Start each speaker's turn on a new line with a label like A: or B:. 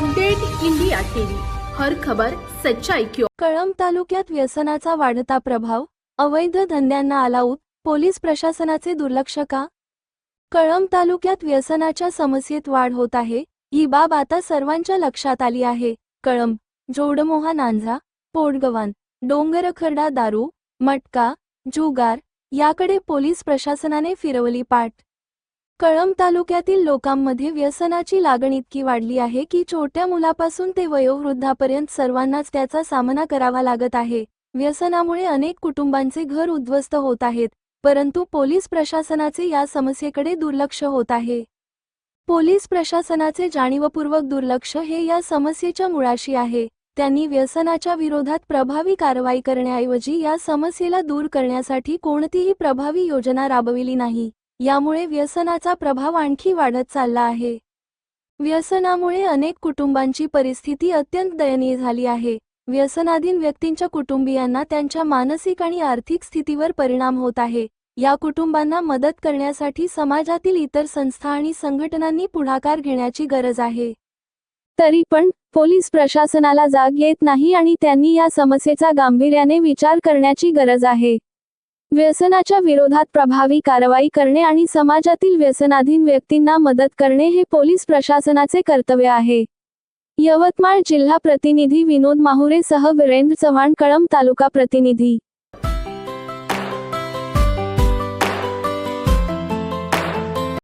A: Update India TV. हर खबर सच्चाई क्यों
B: कळंब तालुक्यात व्यसनाचा वाढता प्रभाव अवैध धंद्यांना आलाऊत पोलीस प्रशासनाचे दुर्लक्ष का? कळंब तालुक्यात व्यसनाच्या समस्येत वाढ होत आहे ही बाब आता सर्वांच्या लक्षात आली आहे. कळंब जोडमोहा नांझा पोटगवान डोंगरखर्डा दारू मटका जुगार याकडे पोलीस प्रशासनाने फिरवली पाठ. कळंब तालुक्यातील लोकांमध्ये व्यसनाची लागण इतकी वाढली आहे की छोट्या मुलापासून ते वयोवृद्धापर्यंत सर्वांनाच त्याचा सामना करावा लागत आहे. व्यसनामुळे अनेक कुटुंबांचे घर उद्ध्वस्त होत आहेत परंतु पोलीस प्रशासनाचे या समस्येकडे दुर्लक्ष होत आहे. पोलीस प्रशासनाचे जाणीवपूर्वक दुर्लक्ष हे या समस्येच्या मुळाशी आहे. त्यांनी व्यसनाच्या विरोधात प्रभावी कारवाई करण्याऐवजी या समस्येला दूर करण्यासाठी कोणतीही प्रभावी योजना राबविली नाही. यामुळे व्यसनाचा प्रभाव आणखी वाढत चालला आहे. व्यसनामुळे अनेक कुटुंबांची परिस्थिती अत्यंत दयनीय झाली आहे. व्यसनाधीन व्यक्तींच्या कुटुंबियांना त्यांच्या मानसिक आणि आर्थिक स्थितीवर परिणाम होत आहे. या कुटुंबांना मदत करण्यासाठी समाजातील इतर संस्था आणि संघटनांनी पुढाकार घेण्याची गरज आहे. तरी पण पोलीस प्रशासनाला जाग येत नाही आणि त्यांनी या समस्येचा गांभीर्याने विचार करण्याची गरज आहे. व्यसनाच्या विरोधात प्रभावी कारवाई करणे आणि समाजातील व्यसनाधीन व्यक्तींना मदत करणे हे पोलीस प्रशासनाचे कर्तव्य आहे. यवतमाळ जिल्हा प्रतिनिधी विनोद माहुरे सह वीरेंद्र चव्हाण कळंब तालुका प्रतिनिधी.